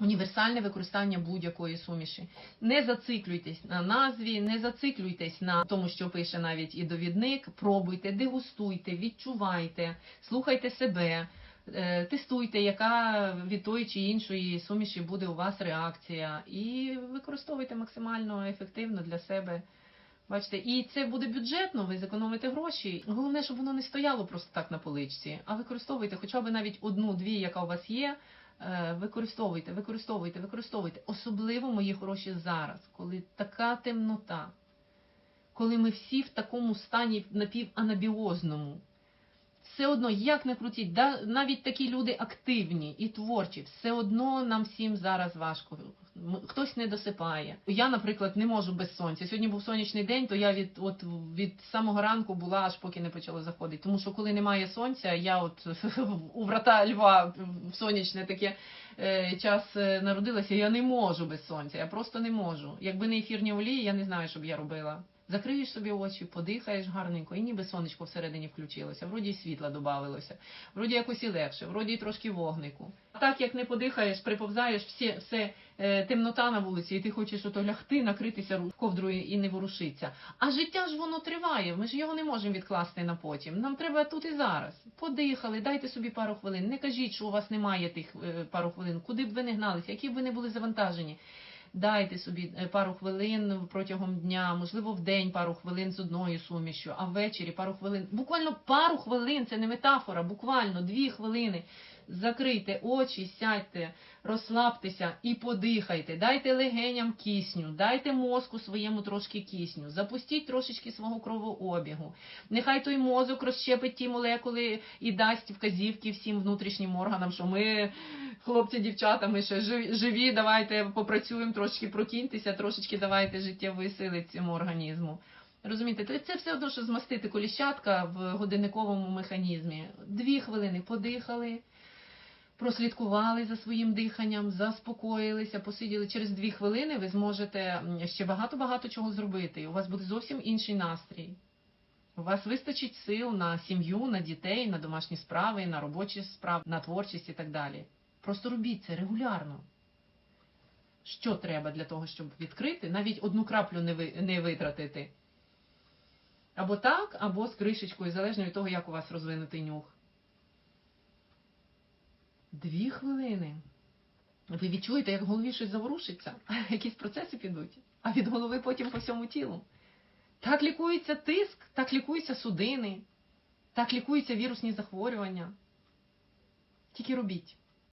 Універсальне використання будь-якої суміші. Не зациклюйтесь на назві, не зациклюйтесь на тому, що пише навіть і довідник. Пробуйте, дегустуйте, відчувайте, слухайте себе, е, тестуйте, яка від тої чи іншої суміші буде у вас реакція, і використовуйте максимально ефективно для себе. Бачите, і це буде бюджетно, ви зекономите гроші. Головне, щоб воно не стояло просто так на поличці, а використовуйте хоча б навіть одну-дві, яка у вас є. Е, Використовуйте, використовуйте, використовуйте. Особливо, мої хороші, зараз, коли така темнота, коли ми всі в такому стані напіванабіозному. Все одно, як не крутіть, да, навіть такі люди активні і творчі, все одно нам всім зараз важко. Хтось не досипає. Я, наприклад, не можу без сонця. Сьогодні був сонячний день, то я від от від самого ранку була, аж поки не почало заходити. Тому що коли немає сонця, я от у врата Льва в сонячне таке е, час е, народилася. Я не можу без сонця. Я просто не можу. Якби не ефірні олії, я не знаю, що б я робила. Закриєш собі очі, подихаєш гарненько, і ніби сонечко всередині включилося. Вроді й світла додавилося, вроді якось і легше, вроді й трошки вогнику. А так як не подихаєш, приповзаєш, всі, все е, темнота на вулиці, і ти хочеш ото лягти, накритися ковдрою і не ворушитися. А життя ж воно триває. Ми ж його не можемо відкласти на потім. Нам треба тут і зараз. Подихали, дайте собі пару хвилин. Не кажіть, що у вас немає тих е, пару хвилин. Куди б ви не гналися, які б ви не були завантажені. Дайте собі е, пару хвилин протягом дня, можливо, в день пару хвилин з одною сумішю, а ввечері пару хвилин. Буквально пару хвилин, це не метафора, буквально дві хвилини. Закрийте очі, сядьте, розслабтеся і подихайте. Дайте легеням кисню, дайте мозку своєму трошки кисню, запустіть трошечки свого кровообігу. Нехай той мозок розщепить ті молекули і дасть вказівки всім внутрішнім органам, що ми, хлопці, дівчата, ми ще живі, давайте попрацюємо, трошки прокиньтеся, трошечки давайте життєвої сили цьому організму. Розумієте, це все одно, що змастити коліщатка в годинниковому механізмі. Дві хвилини подихали, прослідкували за своїм диханням, заспокоїлися, посиділи. Через дві хвилини ви зможете ще багато-багато чого зробити. У вас буде зовсім інший настрій. У вас вистачить сил на сім'ю, на дітей, на домашні справи, на робочі справи, на творчість і так далі. Просто робіть це регулярно. Що треба для того, щоб відкрити, навіть одну краплю не, ви, не витратити. Або так, або з кришечкою, залежно від того, як у вас розвинутий нюх. Дві хвилини. Ви відчуєте, як в голові щось заворушиться, якісь процеси підуть, а від голови потім по всьому тілу. Так лікується тиск, так лікуються судини, так лікуються вірусні захворювання. Тільки робіть.